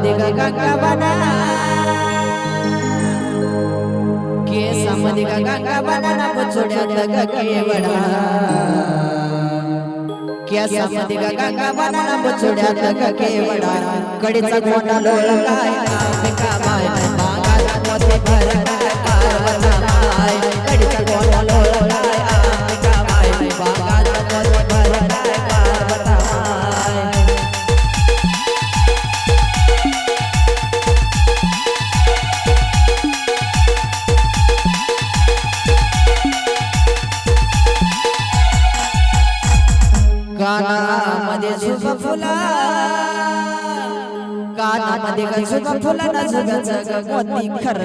केसामध्ये ग गंगा बना केसामध्ये गंगा बना पुचोड्यात ग केवडा केसामध्ये गंगा बना पुचोड्यात ग केवडा कडीचा कोंडा लोळलाय अंबिका माय मागात मोती भरलाय पार्वता कानामध्ये सुख फुला. कानामध्ये सुख फुला? ना जग जग मोती खर.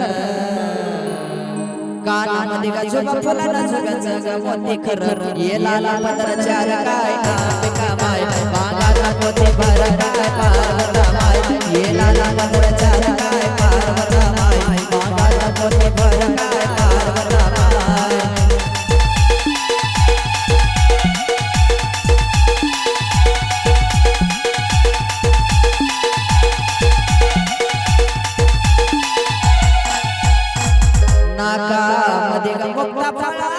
कानामध्ये सुख फुला? ना जग जग मोती खर. ये लाला पदर चार काय अंबिका माय मागाला मोती भर काय फळा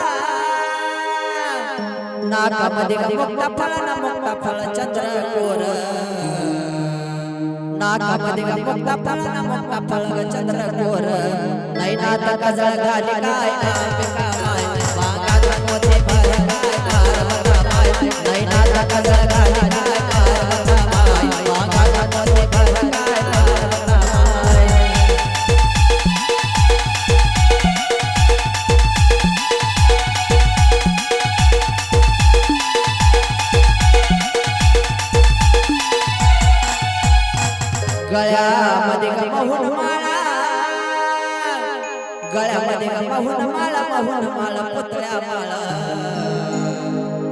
नाकामध्ये मुक्ता फळा ना मुक्ता फळ? चंद्र कोर नाकामध्ये मुक्ता फळा ना मुक्ता फळ? चंद्र कोर नाही नैनात गजळ घाली काय? गळ्यामध्ये ग महुन माळा. गळ्यामध्ये ग महुन माळा महुन माळा. पुतळ्या माळा.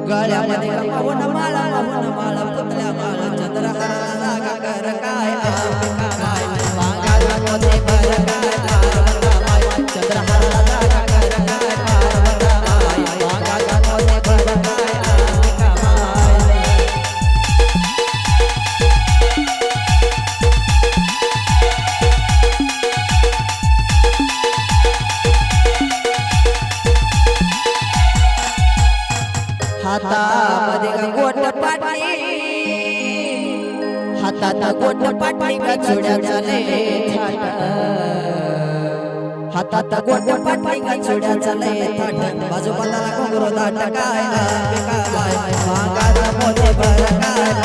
गळ्यामध्ये ग महुन माळा महुन माळा. पुतळ्या माळा. चंद्रहार जागा कर काय? हातामध्ये गोट पाटी हातात गोट पाटी ग चुड्याचा लय हातात गोट पाटी ग चुड्याचा दाट काय मागाला काय?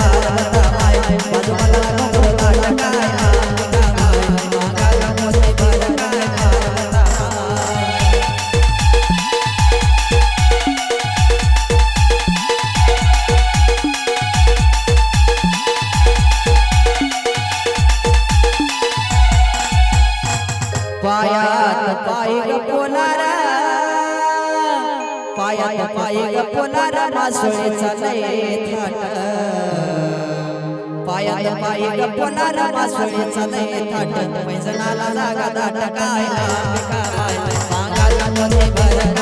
पायात पाय ग पोलार पायात पाय ग पोलार मासोळीचा लय थाट. पायात पाय ग पोलार मासोळीचा लय थाट. पैजणाला जागा दाट काय मागाला मोती भर